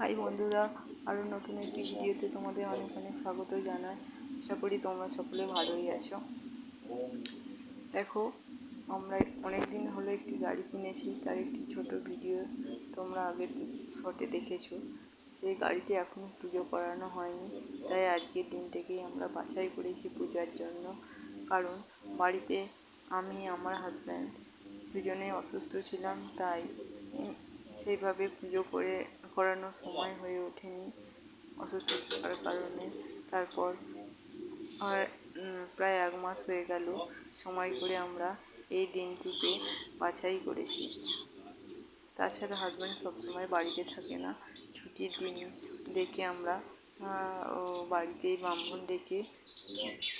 High বন্ধুরা আরও নতুন একটি ভিডিওতে তোমাদের অনেক অনেক স্বাগত জানাই। আশা করি তোমরা সকলে ভালোই আছো। দেখো, আমরা অনেক দিন হলো একটি গাড়ি কিনেছি, তার একটি ছোট ভিডিও তোমরা আগের শটে দেখেছ। সেই গাড়িটি এখনও পুজো করানো হয়নি, তাই আজকের দিনটাকেই আমরা বাছাই করেছি পূজার জন্য। কারণ বাড়িতে আমি, আমার হাজব্যান্ড দুজনেই অসুস্থ ছিলাম, তাই সেইভাবে পুজো করে করানোর সময় হয়ে ওঠেনি। অসুস্থ থাকার কারণে। তারপর আর প্রায় এক মাস হয়ে গেল সময় করে আমরা এই দিনটিকে বাছাই করেছি। তাছাড়া হাজব্যান্ড সবসময় বাড়িতে থাকে না। ছুটির দিন দেখে আমরা ও, বাড়িতেই ব্রাহ্মণ ডেকে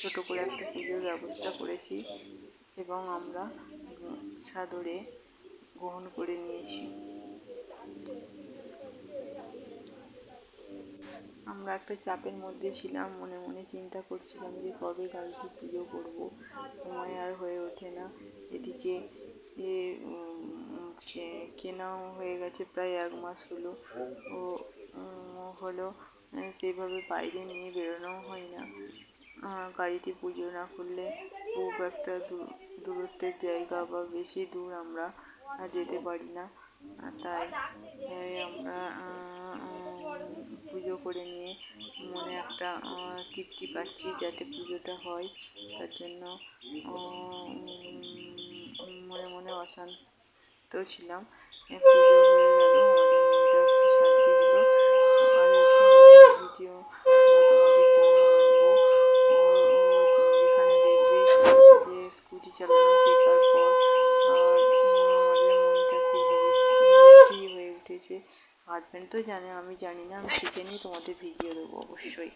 ছোটো করে একটা পুজোর ব্যবস্থা করেছি এবং আমরা সাদরে গ্রহণ করে নিয়েছি। আমরা একটা চাপের মধ্যে ছিলাম মনে মনে চিন্তা করছিলাম যে কবে গাড়িটি পুজো করব। সময় আর হয়ে ওঠে না। এদিকে এ কেনাও হয়ে গেছে প্রায় এক মাস হলো। ও হলো আহ, সেইভাবে বাইরে নিয়ে বেরোনোও হয় না। গাড়িটি পুজো না করলে খুব একটা দূর- দূরত্বের জায়গা বা বেশি দূর আমরা যেতে পারি না। তাই আমরা পুজো করে নিয়ে মনে একটা তৃপ্তি পাচ্ছি যাতে পুজোটা হয়। তার জন্য মনে মনে অশান্ত ছিলাম। পুজো হয়ে মনটা শান্তি হলো। আর ভিডিও স্কুটি চালানো শেখার পর, আর আমাদের মনটা হয়ে উঠেছে। হাজব্যান্ড তো জানে আমি জানি না আমি শিখে নিয়ে তোমাদের ভিডিও দেবো অবশ্যই।